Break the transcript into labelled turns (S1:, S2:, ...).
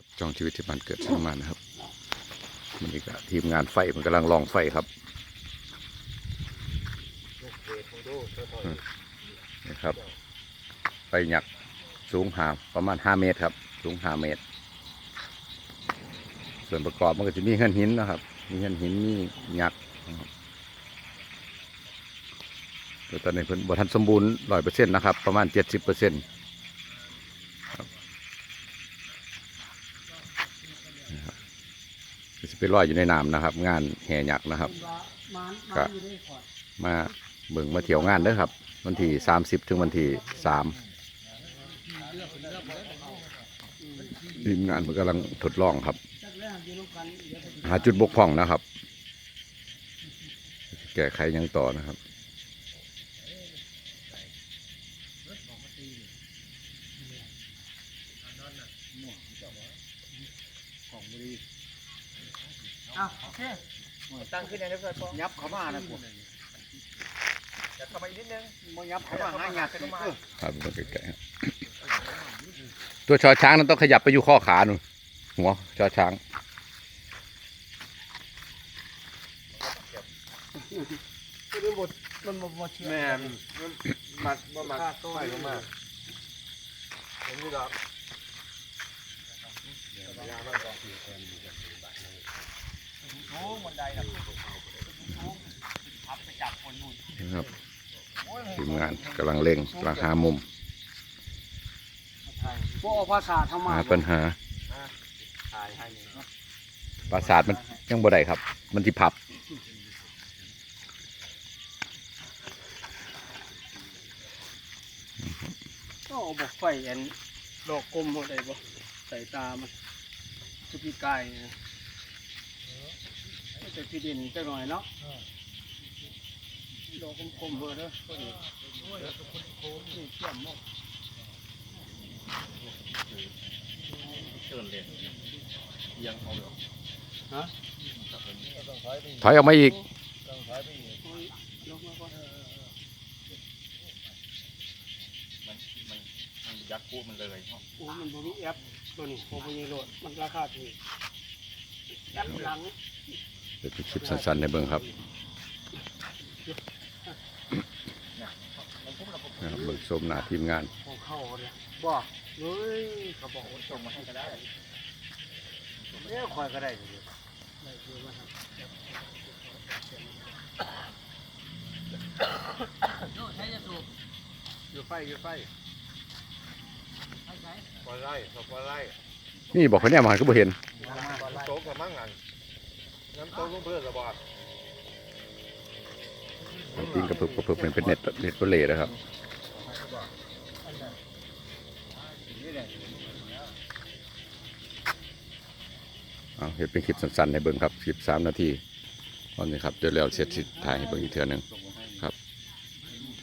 S1: ครับจ้องชีวิตที่บ้านเกิดสร้างมานะครับวันนี้ก็ทีมงานไฟมันกำลังลองไฟครับนี่ครับไฟหยักสูงหาประมาณห้าเมตรครับ สูงห้าเมตร ส่วนประกอบมันก็จะมีเหินหินนะครับ มีเหินหินมีหยักนะครับแต่ตอนนี้เพิ่นบทันสมบูรณ์ร้อยเปอร์เซ็นต์นะครับ ประมาณเจ็ดสิบเปอร์เซ็นต์ จะไปลอยอยู่ในน้ำนะครับ งานแห่หยักนะครับก็มาเบิ่งมาเที่ยวงานเด้อครับ วันที่สามสิบถึงวันที่สามทีมงานมันกำลังทดลองครับ หาจุดบกพร่องนะครับ แก้ไขยังต่อนะครับ
S2: อ่ะโอเค
S3: ตั้งขึ้นในเรียบร้อยพอ
S2: ยับเข้ามานะพวก
S3: จะเข้ามาอีกนิดนึง
S2: มันยับเข้ามาหาหยาดกันเออ
S1: ครับมันใกล้ๆครับตัวชอช้างนั้นต้องขยับไปอยู่ข้อขาหนูหัวชอช้าง
S2: คือหมดมันหมดหมดเชื่อ
S3: แม่นมัดบ่มัดไปลงมาผมนี่ดอก
S2: โอ้บันไดนะพับไปจับคนนู่น
S1: นะครับทีมงานกำลังเร่งกำลังหามุม
S2: พวกออกภาษาทำมา
S1: หาปัญหา
S3: ถ่ายให้นี่
S1: ปราสาทมันยังบ่ได้ครับ มันที่พับ
S2: ก็เอาบอกไฟอันดอกกลมหมดเลยบ่ใส่ตามันจุกีกายนะ จะที่ดินจะหน่อยเนาะดอกกลมๆเบอร์เด้อพอดีนี่เชื่อมหมด
S3: เชิญเลยยังเอาเลย
S2: ฮะ
S1: ถอยออกมาอีก
S2: ลงมาก่อน
S3: มันมันมันยักษ์กู้มันเลยเนาะ
S2: โอ้มันบ่มีแอปตัวนี้บ่มีโหลดมันราคาถูกแอปหลัง
S1: เดี๋ยวคลิปสั้นๆในเบื้องครับนะครับเบื้องชมหน้าทีมงาน
S2: เขาเลยบอกเฮ้ยเขาบอกว่าส่งมาให้ก็ได้เนี่ยคอยก็ได้อยู่ได้เยอะมากครับโน่ใช้จะสูบ
S3: อยู่ไฟอยู่ไฟปลาไล่ปลาไล่
S1: นี่บอกคนเนี้มาก็บ่เห็น
S3: โต๊ะกับมั่งงัน น้ำโต๊ะลงเพื่อนระบาด
S1: ปิงกระเพิบกระเพิบเป็นเป็นเน็ตเน็ตโปรเลนะครับเอาเห็นเป็นคลิปสั้นๆในเบิ้งครับคลิปสามนาทีตอนนี้ครับเดี๋ยวเราเสร็จสิถ่ายให้เบิ้งอีกเทื่อนึง